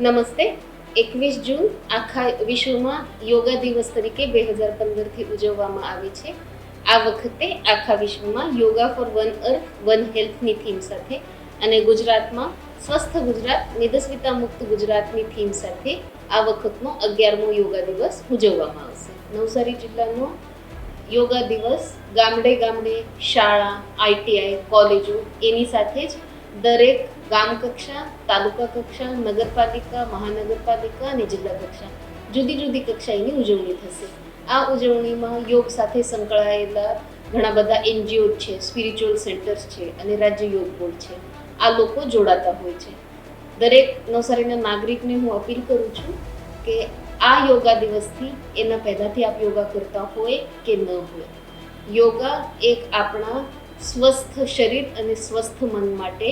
નમસ્તે. એકવીસ જૂન આખા વિશ્વમાં યોગા દિવસ તરીકે બે હજાર પંદરથી ઉજવવામાં આવે છે. આ વખતે આખા વિશ્વમાં yoga for one earth, one હેલ્થની theme સાથે અને ગુજરાતમાં સ્વસ્થ ગુજરાત મેદસ્વિતા મુક્ત ગુજરાતની થીમ સાથે આ વખતનો અગિયારમો યોગા દિવસ ઉજવવામાં આવશે. નવસારી જિલ્લાનો યોગા દિવસ ગામડે ગામડે શાળા આઈટીઆઈ કોલેજો એની સાથે જ દરેક ગામ કક્ષા, તાલુકા કક્ષા, નગરપાલિકા, મહાનગરપાલિકા અને જિલ્લા કક્ષા. જુદી જુદી કક્ષાએની ઉજવણી થશે. આ ઉજવણીમાં યોગ સાથે સંકળાયેલા ઘણા બધા એનજીઓ છે, સ્પિરિચ્યુઅલ સેન્ટર્સ છે અને રાજ્ય યોગ બોર્ડ છે. આ લોકો જોડાતા હોય છે. દરેક નવસારીના નાગરિકને હું અપીલ કરું છું કે આ યોગા દિવસથી એના પહેલાંથી આપ યોગા કરતા હોય કે ન હોય. યોગા એક આપણા સ્વસ્થ શરીર અને સ્વસ્થ મન માટે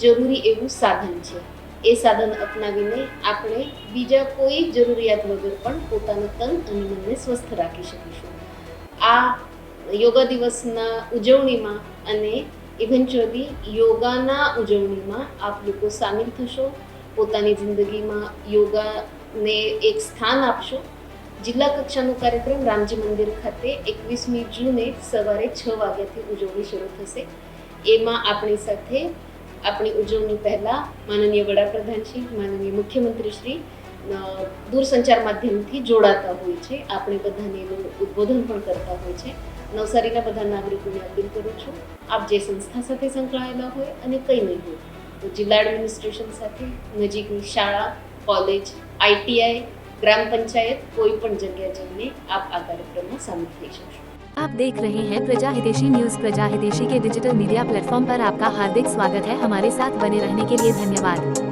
જરૂરી એવું સાધન છે. એ સાધન અપનાવીને આપણે બીજા કોઈ જરૂરિયાત વગર પણ પોતાનું તન અને મનને સ્વસ્થ રાખી શકીશું. આ યોગા દિવસના ઉજવણીમાં અને ઇવેન્ચ્યુઅલી યોગાના ઉજવણીમાં આપ લોકો સામેલ થશો. પોતાની જિંદગીમાં યોગાને એક સ્થાન આપશો. જિલ્લા કક્ષાનો કાર્યક્રમ રામજી મંદિર ખાતે એકવીસમી જૂને સવારે છ વાગ્યાથી ઉજવણી શરૂ થશે. એમાં આપણી સાથે આપણી ઉજવણી પહેલાં માનનીય વડાપ્રધાનશ્રી માનનીય મુખ્યમંત્રીશ્રી દૂરસંચાર માધ્યમથી જોડાતા હોય છે. આપણે બધાને એનું ઉદ્બોધન પણ કરતા હોય છે. નવસારીના બધા નાગરિકોને અપીલ કરું છું, આપ જે સંસ્થા સાથે સંકળાયેલા હોય અને કંઈ નહીં હોય, તો જિલ્લા એડમિનિસ્ટ્રેશન સાથે નજીકની શાળા, કોલેજ આઈટીઆઈ ગ્રામ પંચાયત કોઈ પણ જગ્યા જઈને આપ આ કાર્યક્રમમાં સામેલ થઈ શકશો आप देख रहे हैं प्रजा हितेशी न्यूज प्रजा हितेशी के डिजिटल मीडिया प्लेटफॉर्म पर आपका हार्दिक स्वागत है हमारे साथ बने रहने के लिए धन्यवाद